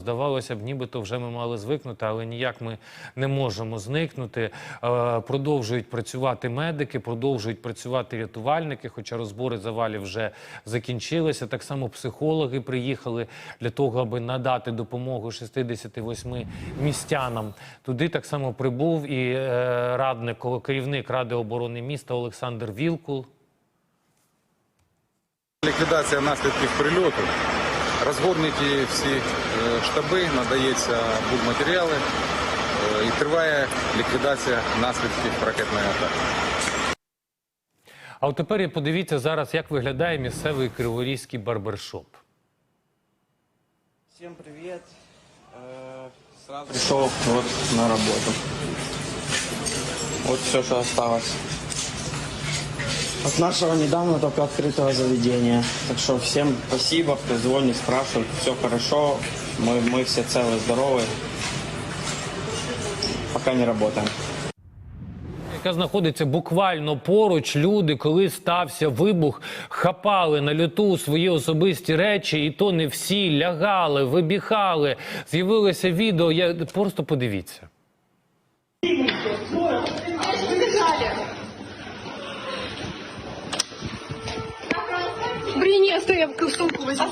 Здавалося б, нібито вже ми мали звикнути, але ніяк ми не можемо зникнути. Е, Продовжують працювати медики, продовжують працювати рятувальники, хоча розбори завалів вже закінчилися. Так само психологи приїхали для того, аби надати допомогу 68 містянам. Туди так само прибув і е, радник, керівник Ради оборони міста Олександр Вілкул. Ліквідація наслідків прильоту. Розгорнуті всі е, штаби, надається будматеріали е, і триває ліквідація наслідків ракетної атаки. А от тепер подивіться зараз, як виглядає місцевий криворізький барбершоп. Всем привет. Э, Сразу вот на работу. Вот все, что осталось От нашего недавно только открытого заведения. Так что всем спасибо, кто звонит, спрашивает. Все хорошо. Мы, мы все целы, здоровы. Пока не работаем. яка знаходиться буквально поруч. Люди, коли стався вибух, хапали на люту свої особисті речі, і то не всі лягали, вибіхали. З'явилося відео. Я просто подивіться. Блин, не стой, я в сумку возьму.